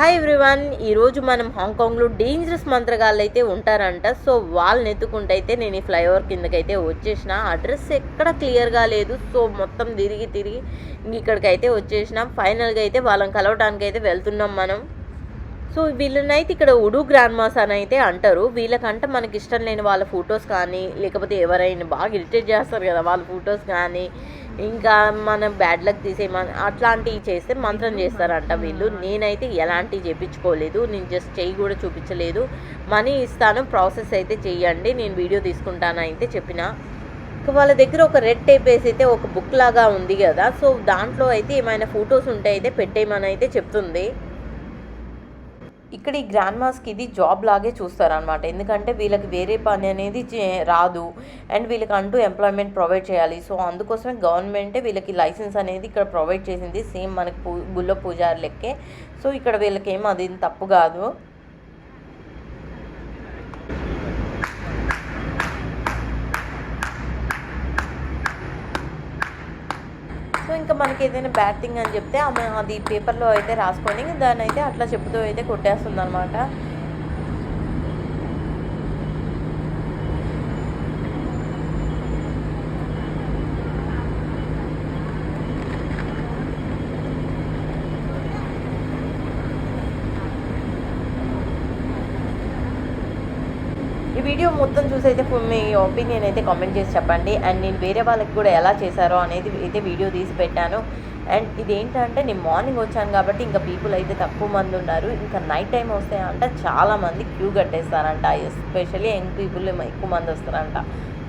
Hi everyone ఈరోజు మనం హాంకాంగ్లో dangerous మంత్రగాళ్ళు అయితే ఉంటారంట. సో వాళ్ళని ఎత్తుకుంటే అయితే నేను ఈ ఫ్లైఓవర్ కిందకైతే వచ్చేసిన. అడ్రస్ ఎక్కడ క్లియర్గా లేదు. సో మొత్తం తిరిగి తిరిగి ఇంక ఇక్కడికైతే వచ్చేసినాం. ఫైనల్గా అయితే వాళ్ళని కలవడానికి అయితే వెళ్తున్నాం మనం. సో వీళ్ళనైతే ఇక్కడ ఉడు గ్రాండ్ మాస్ అని అయితే అంటారు. వీళ్ళకంటే మనకి ఇష్టం లేని వాళ్ళ ఫొటోస్ కానీ లేకపోతే ఎవరైనా బాగా ఇరిటేట్ చేస్తారు కదా వాళ్ళ ఫొటోస్ కానీ ఇంకా మనం బ్యాడ్ లక్ తీసేయమని అట్లాంటివి చేస్తే మంత్రం చేస్తారంట వీళ్ళు. నేనైతే ఎలాంటివి చేపించుకోలేదు. నేను జస్ట్ చెయ్యి కూడా చూపించలేదు. మనీ ఇస్తాను ప్రాసెస్ అయితే చెయ్యండి నేను వీడియో తీసుకుంటాను అయితే చెప్పిన. వాళ్ళ దగ్గర ఒక రెడ్ టేప్ వేసి అయితే ఒక బుక్ లాగా ఉంది కదా. సో దాంట్లో అయితే ఏమైనా ఫొటోస్ ఉంటే అయితే పెట్టేయమని అయితే చెప్తుంది. ఇక్కడ ఈ గ్రాండ్ మాస్కి ఇది జాబ్ లాగే చూస్తారనమాట ఎందుకంటే వీళ్ళకి వేరే పని అనేది చే- రాదు. అండ్ వీళ్ళకి అంటూ ఎంప్లాయ్మెంట్ ప్రొవైడ్ చేయాలి. సో అందుకోసమే గవర్నమెంటే వీళ్ళకి లైసెన్స్ అనేది ఇక్కడ ప్రొవైడ్ చేసింది. సేమ్ మనకి పూ గుళ్ళో పూజారి లెక్కే. సో ఇక్కడ వీళ్ళకి ఏం అది తప్పు కాదు సో ఇంకా మనకి ఏదైనా బ్యాడ్ థింగ్ అని చెప్తే ఆమె అది పేపర్లో అయితే రాసుకొని దాన్ని అయితే అట్లా చెప్తూ అయితే కొట్టేస్తుంది అనమాట ఈ వీడియో మొత్తం చూసి అయితే ఫుల్ మీ ఒపీనియన్ అయితే కామెంట్ చేసి చెప్పండి. అండ్ నేను వేరే వాళ్ళకి కూడా ఎలా చేశారో అనేది అయితే వీడియో తీసి పెట్టాను. అండ్ ఇది ఏంటంటే నేను మార్నింగ్ వచ్చాను కాబట్టి ఇంకా పీపుల్ అయితే తక్కువ మంది ఉన్నారు. ఇంకా నైట్ టైం వస్తే అంట చాలా మంది క్యూ కట్టేస్తారంట. ఎస్పెషల్లీ యంగ్ పీపుల్ ఎక్కువ మంది వస్తారంట.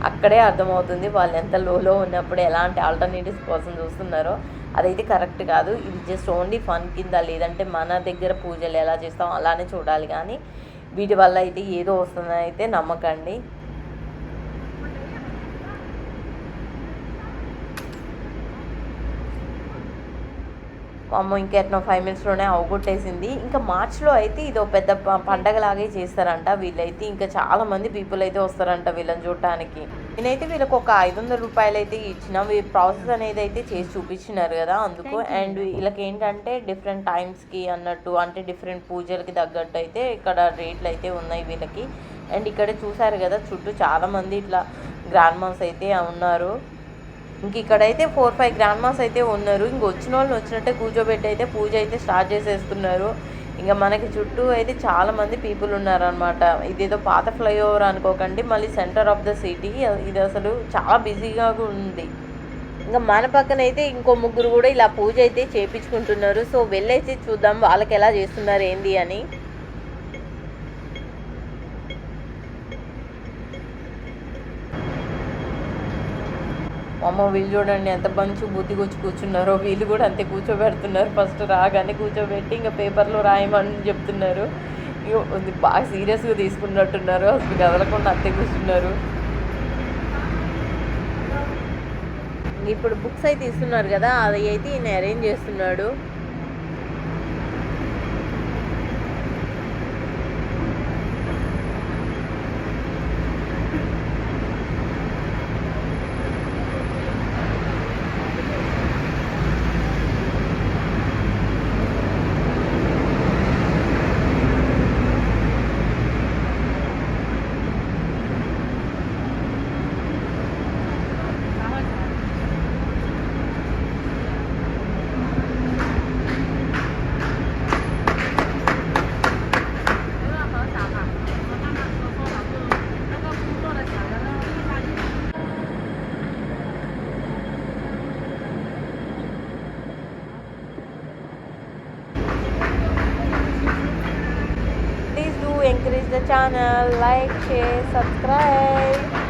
అక్కడే అర్థమవుతుంది వాళ్ళు ఎంత లోలో ఉన్నప్పుడు ఎలాంటి ఆల్టర్నేటివ్స్ కోసం చూస్తున్నారో. అదైతే కరెక్ట్ కాదు. ఇది జస్ట్ ఓన్లీ ఫన్ కింద లేదంటే మన దగ్గర పూజలు ఎలా చేస్తాం అలానే చూడాలి. కానీ వీటి వల్ల అయితే ఏదో వస్తుందని అయితే నమ్మకండి. అమ్మ ఇంకెట్నో ఫైవ్ మినిట్స్లోనే అవగొట్టేసింది. ఇంకా మార్చ్లో అయితే ఇది పెద్ద పండగలాగే చేస్తారంట వీళ్ళైతే. ఇంకా చాలా మంది పీపుల్ అయితే వస్తారంట వీళ్ళని చూడటానికి నేనైతే వీళ్ళకి ఒక ఐదు వందల రూపాయలు అయితే ఇచ్చిన. ప్రాసెస్ అనేది అయితే చేసి చూపించినారు కదా అందుకు. అండ్ వీళ్ళకి ఏంటంటే డిఫరెంట్ టైమ్స్కి అన్నట్టు అంటే డిఫరెంట్ పూజలకి తగ్గట్టు అయితే ఇక్కడ రేట్లు అయితే ఉన్నాయి వీళ్ళకి. అండ్ ఇక్కడ చూసారు కదా చుట్టూ చాలా మంది ఇట్లా గ్రాండ్ మాస్ అయితే ఉన్నారు. ఇంక ఇక్కడైతే ఫోర్ ఫైవ్ గ్రాండ్మాస్ అయితే ఉన్నారు. ఇంక వచ్చిన వాళ్ళని వచ్చినట్టే కూర్చోబెట్టి అయితే పూజ అయితే స్టార్ట్ చేసేస్తున్నారు. ఇంకా మనకి చుట్టూ అయితే చాలా మంది పీపుల్ ఉన్నారనమాట ఇదేదో పాత ఫ్లైఓవర్ అనుకోకండి మళ్ళీ సెంటర్ ఆఫ్ ద సిటీ. ఇది అసలు చాలా బిజీగా ఉంది. ఇంకా మన పక్కన అయితే ఇంకో ముగ్గురు కూడా ఇలా పూజ అయితే చేపించుకుంటున్నారు. సో వెళ్ళైతే చూద్దాం వాళ్ళకి ఎలా చేస్తున్నారు ఏంది అని. అమ్మ వీళ్ళు చూడండి ఎంత మంచి బుద్ధిగా వచ్చి కూర్చున్నారో. వీళ్ళు కూడా అంతే కూర్చోబెడుతున్నారు. ఫస్ట్ రాగానే కూర్చోబెట్టి ఇంకా పేపర్లో రాయమని చెప్తున్నారు. ఇగో బాగా సీరియస్గా తీసుకున్నట్టున్నారు. అసలు కదలకుండా అంతే కూర్చున్నారు. ఇప్పుడు బుక్స్ అయితే ఇస్తున్నారు కదా అది అయితే ఈయన అరేంజ్ చేస్తున్నాడు. The channel, like, share, subscribe.